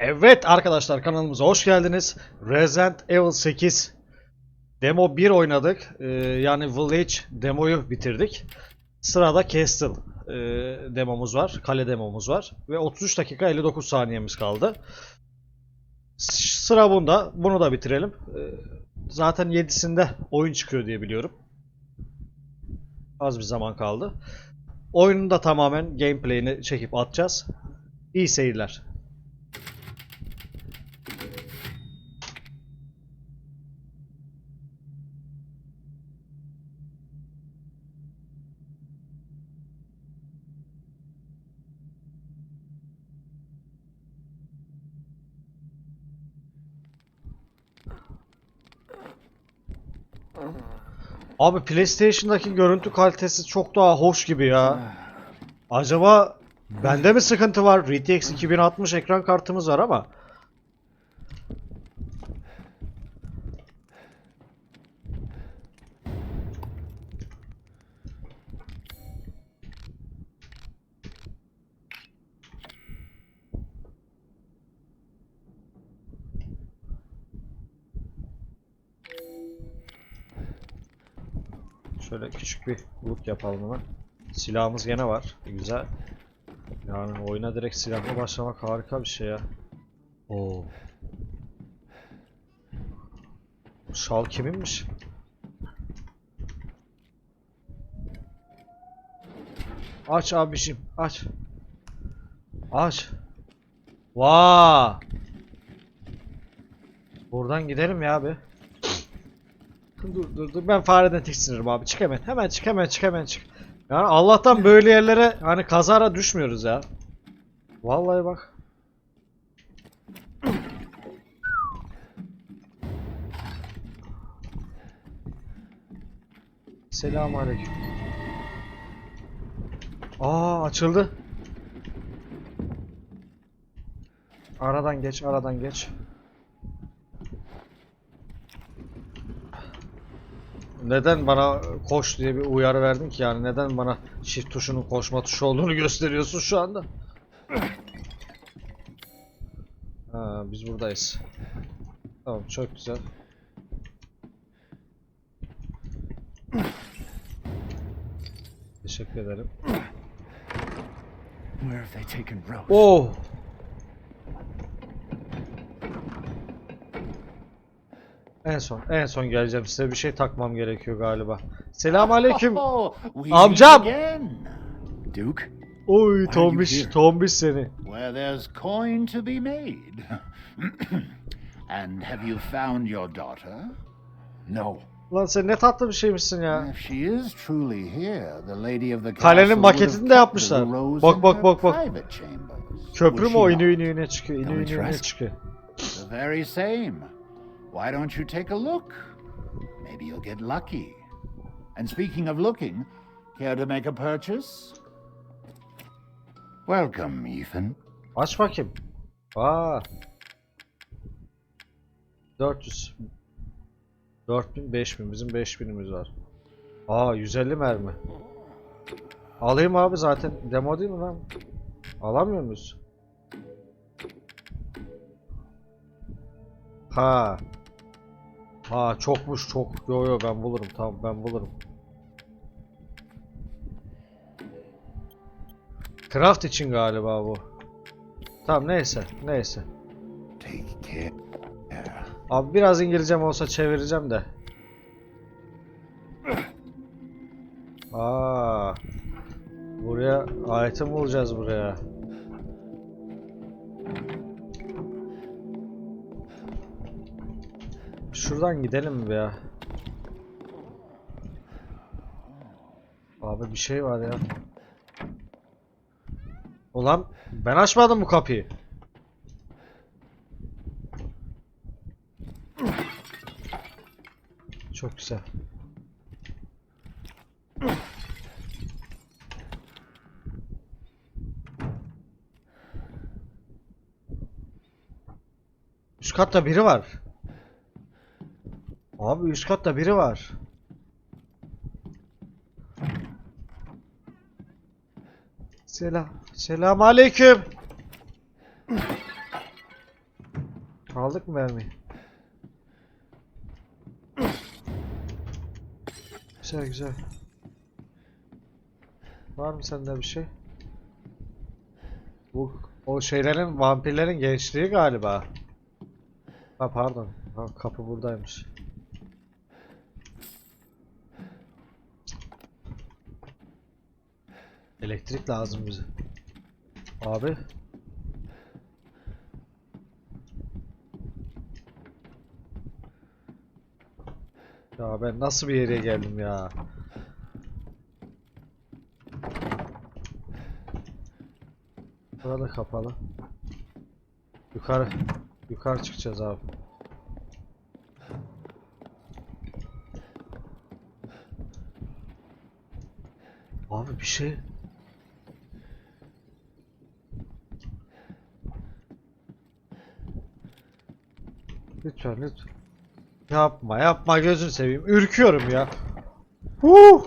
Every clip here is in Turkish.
Evet arkadaşlar kanalımıza hoş geldiniz. Resident Evil 8 Demo 1 oynadık. Ee, yani Village demoyu bitirdik. Sırada Castle e, demomuz var. Kale demomuz var. Ve 33 dakika 59 saniyemiz kaldı. Sıra bunda. Bunu da bitirelim. Ee, zaten 7'sinde oyun çıkıyor diye biliyorum. Az bir zaman kaldı. Oyunun da tamamen gameplay'ini çekip atacağız. İyi seyirler. Abi PlayStation'daki görüntü kalitesi çok daha hoş gibi ya. Acaba bende mi sıkıntı var? RTX 2060 ekran kartımız var ama. Şöyle küçük bir loot yapalım hemen. Silahımız gene var. Güzel. Yani oyuna direkt silahla başlamak harika bir şey ya. Oo. Bu Şal kiminmiş? Aç abişim, aç. Aç. Vaa! Buradan gidelim ya abi. Dur dur dur ben fareden tiksinirim abi. Çık hemen. Hemen çık hemen çık hemen çık. Yani Allah'tan böyle yerlere hani kazara düşmüyoruz ya. Vallahi bak. Selamünaleyküm. Aa açıldı. Aradan geç, aradan geç. Neden bana koş diye bir uyarı verdin ki yani neden bana shift tuşunun koşma tuşu olduğunu gösteriyorsun şu anda? Ha, biz buradayız. Tamam çok güzel. Teşekkür ederim. Where have they taken Rose? Oh! En son, en son geleceğim. Size bir şey takmam gerekiyor galiba. Selamünaleyküm. Oh, we meet Amcam! Duke, Oy tombiş, tombiş seni. where there's coin to be made. and have you found your daughter? No. Lan sen ne tatlı bir şeymişsin ya. If she is truly here, the lady of the Kalenin maketini de yapmışlar. Bak, bak, bak, bak. Köprü mü not? iniyor ine çıkıyor, iniyor iniyor çıkıyor. The very same. Why don't you take a look? Maybe you'll get lucky. And speaking of looking, care to make a purchase? Welcome, Ethan. Aç bakayım. Aa. 400. 4000, 5000. Bizim 5000'imiz var. Aa 150 mermi. Alayım abi zaten. Demo değil mi lan? Alamıyor muyuz? Ha. Ha çokmuş çok. Yo yo ben bulurum. Tamam ben bulurum. Craft için galiba bu. Tamam neyse neyse. Abi biraz İngilizcem olsa çevireceğim de. Aa. Buraya item bulacağız buraya. Şuradan gidelim mi ya? Abi bir şey var ya. Ulan ben açmadım bu kapıyı. Çok güzel. Üst katta biri var. Abi üst katta biri var. Selam. Selam aleyküm. Aldık mı mermiyi? Güzel güzel. Var mı sende bir şey? Bu o şeylerin vampirlerin gençliği galiba. Ha pardon. Ha, kapı buradaymış. Elektrik lazım bize. Abi. Ya ben nasıl bir yere geldim ya? Burada kapalı. Yukarı yukarı çıkacağız abi. Abi bir şey Lütfen lütfen. Yapma yapma gözünü seveyim. Ürküyorum ya. Huh!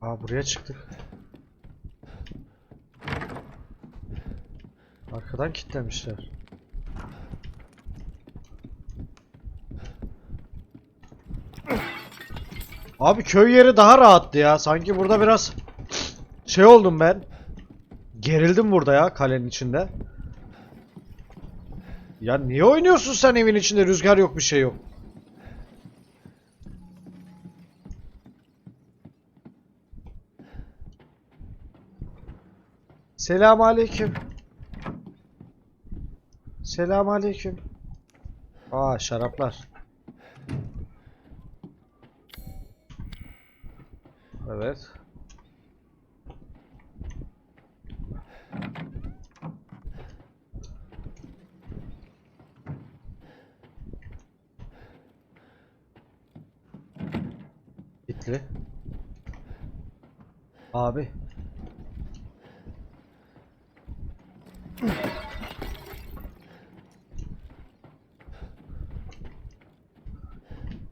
Aa buraya çıktık. Arkadan kilitlemişler. Abi köy yeri daha rahattı ya. Sanki burada biraz şey oldum ben. Gerildim burada ya kalenin içinde. Ya niye oynuyorsun sen evin içinde? Rüzgar yok bir şey yok. Selam aleyküm. Selam aleyküm. Aa şaraplar. Evet. Bitli. Abi.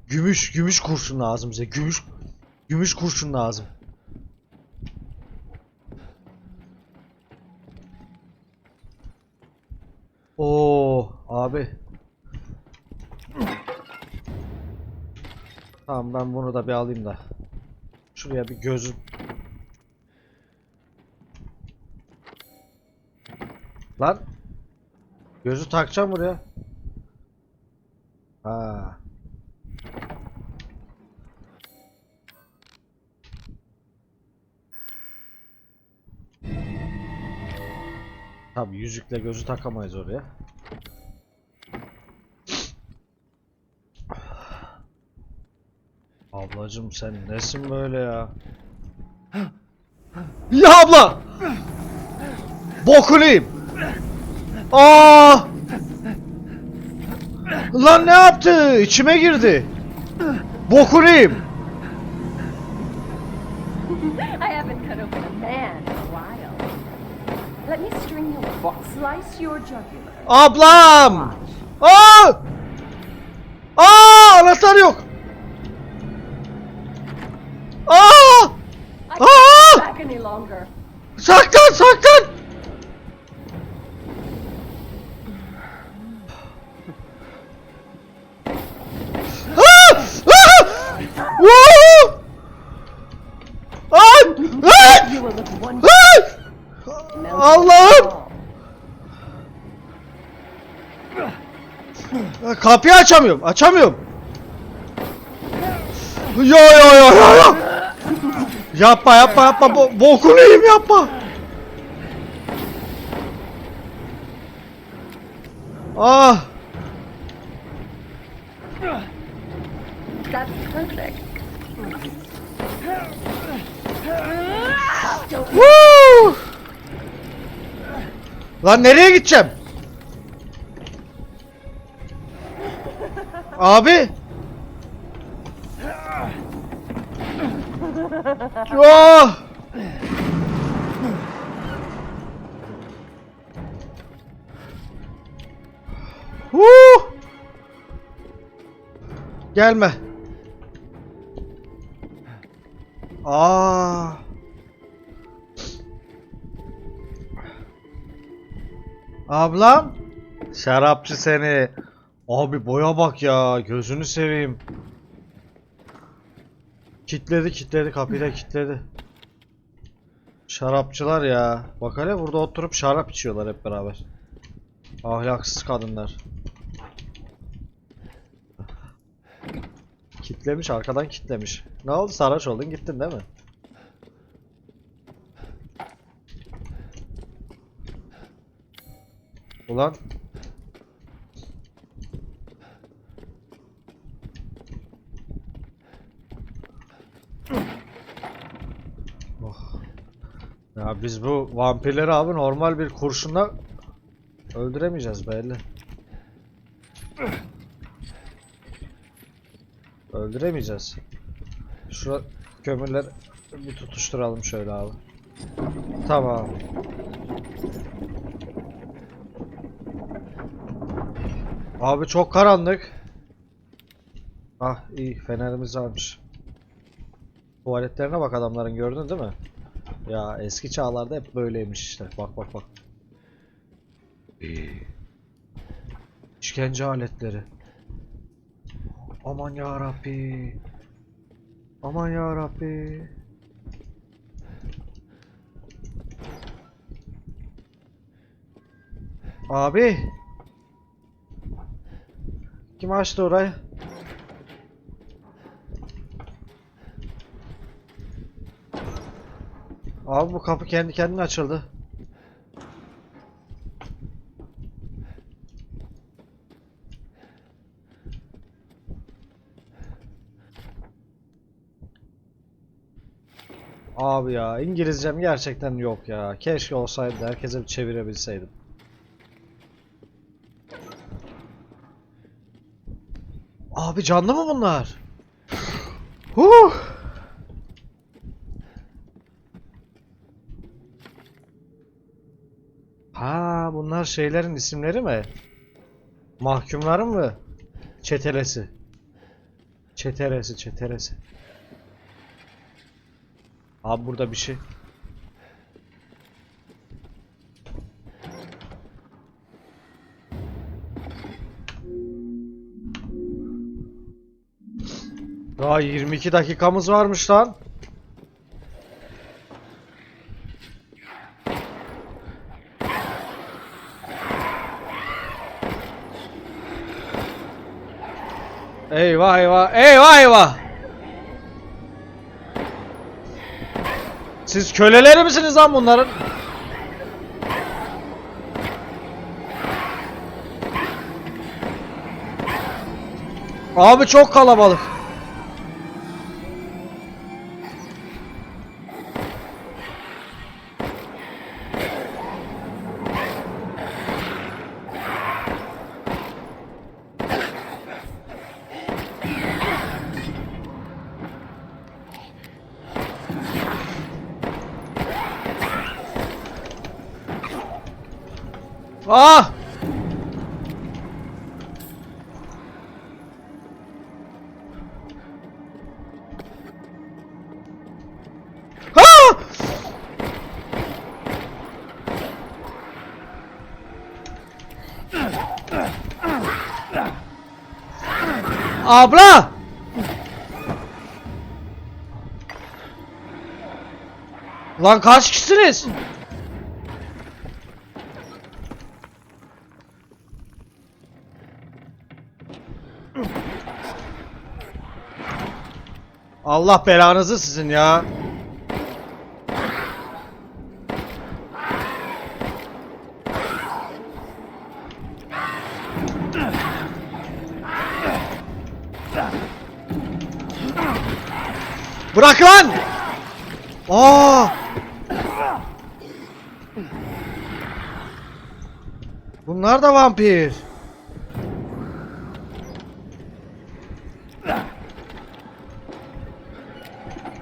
Gümüş, gümüş kurşun lazım bize. Gümüş, gümüş kurşun lazım. Oo, abi. Tamam ben bunu da bir alayım da. Şuraya bir gözü. Lan. Gözü takacağım buraya. Ha. Tabii yüzükle gözü takamayız oraya. Ablacım sen nesin böyle ya? Ya abla! Bokuluyum. Aa! Lan ne yaptı? İçime girdi. Bokuluyum. I haven't cut open a man. Let me string you up. Slice your jugular. Ablam! Aa! Oh! Aa! Oh, Anahtar yok. Aa! Oh! I Aa! can't back any longer. Saklan saklan! Aa! Aa! Woo! Aa! Aa! Allah'ım! Kapıyı açamıyorum. Açamıyorum. Yo yo yo yo yo. Yapma yapma yapma. Bo bokunu yiyeyim yapma. Ah. That's perfect. Woo! Lan nereye gideceğim? Abi. Oh! Woo! Gelme. Aa. Ablam. Şarapçı seni. Abi boya bak ya. Gözünü seveyim. Kitledi kitledi kapıyı da kitledi. Şarapçılar ya. Bak hele burada oturup şarap içiyorlar hep beraber. Ahlaksız kadınlar. Kitlemiş arkadan kitlemiş. Ne oldu sarhoş oldun gittin değil mi? Ulan. Oh. Ya biz bu vampirleri abi normal bir kurşunla öldüremeyeceğiz belli. Öldüremeyeceğiz. Şu kömürleri bir tutuşturalım şöyle abi. Tamam. Abi çok karanlık. Ah iyi fenerimiz varmış. Tuvaletlerine bak adamların gördün değil mi? Ya eski çağlarda hep böyleymiş işte. Bak bak bak. İşkence aletleri. Aman ya Rabbi. Aman ya Rabbi. Abi. Kim açtı orayı? Abi bu kapı kendi kendine açıldı. Abi ya İngilizcem gerçekten yok ya. Keşke olsaydı herkese bir çevirebilseydim. Abi canlı mı bunlar? Huh! Ha bunlar şeylerin isimleri mi? Mahkumların mı? Çetelesi. Çeteresi, çeteresi. Abi burada bir şey. Daha 22 dakikamız varmış lan. Eyvah eyvah. Eyvah eyvah. Siz köleleri misiniz lan bunların? Abi çok kalabalık. Ah! Ah! Abla! Lan kaç kişisiniz? Allah belanızı sizin ya. Bırak lan! Aa! Bunlar da vampir.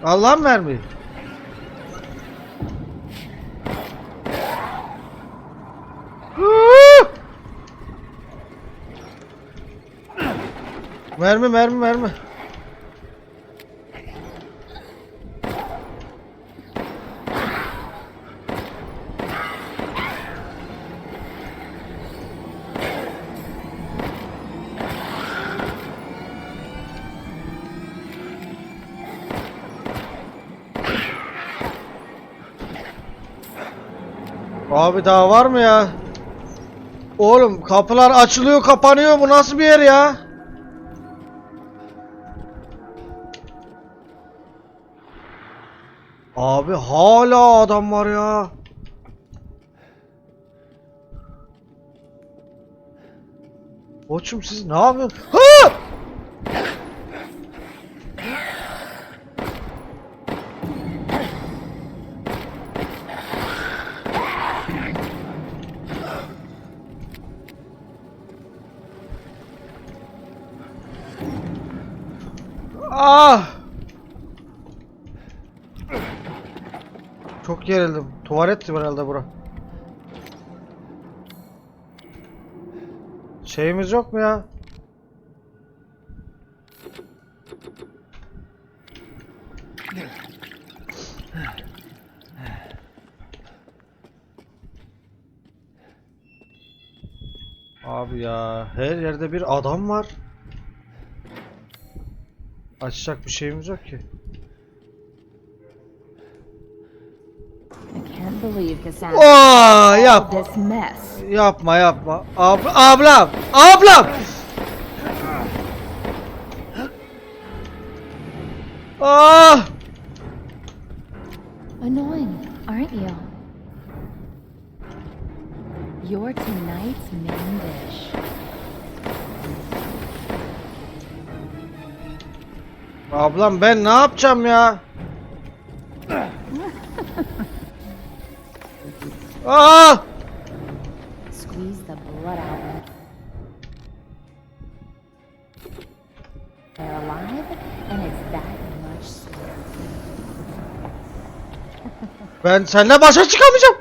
Allah mermi. Mermi mermi mermi. Abi daha var mı ya? Oğlum kapılar açılıyor kapanıyor bu nasıl bir yer ya? Abi hala adam var ya. Koçum siz ne yapıyorsunuz? Ah! Çok gerildim. Tuvaletti herhalde bura. Şeyimiz yok mu ya? Abi ya her yerde bir adam var. Açacak bir şeyimiz yok ki. I can't believe Cassandra Aa, yap. this mess. Yapma yapma. Ab ablam. Ablam. Ah! Annoying, aren't you? You're tonight's main dish. Ablam ben ne yapacağım ya? Ah! Squeeze the blood out. They're alive, and it's that much. Ben seninle başa çıkamayacağım.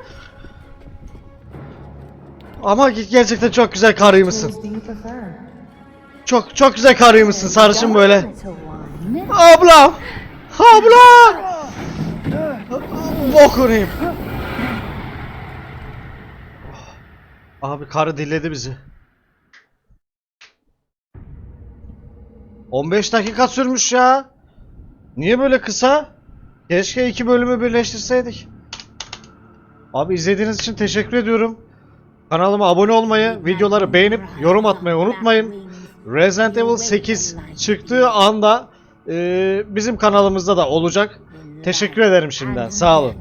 Ama gerçekten çok güzel karıymışsın. Çok çok güzel karıymışsın sarışın böyle. To one. Ablam! Abla! Bokunayım. Abi karı dilledi bizi. 15 dakika sürmüş ya. Niye böyle kısa? Keşke iki bölümü birleştirseydik. Abi izlediğiniz için teşekkür ediyorum. Kanalıma abone olmayı, videoları beğenip yorum atmayı unutmayın. Resident Evil 8 çıktığı anda e, bizim kanalımızda da olacak. Teşekkür ederim şimdiden. Sağ olun.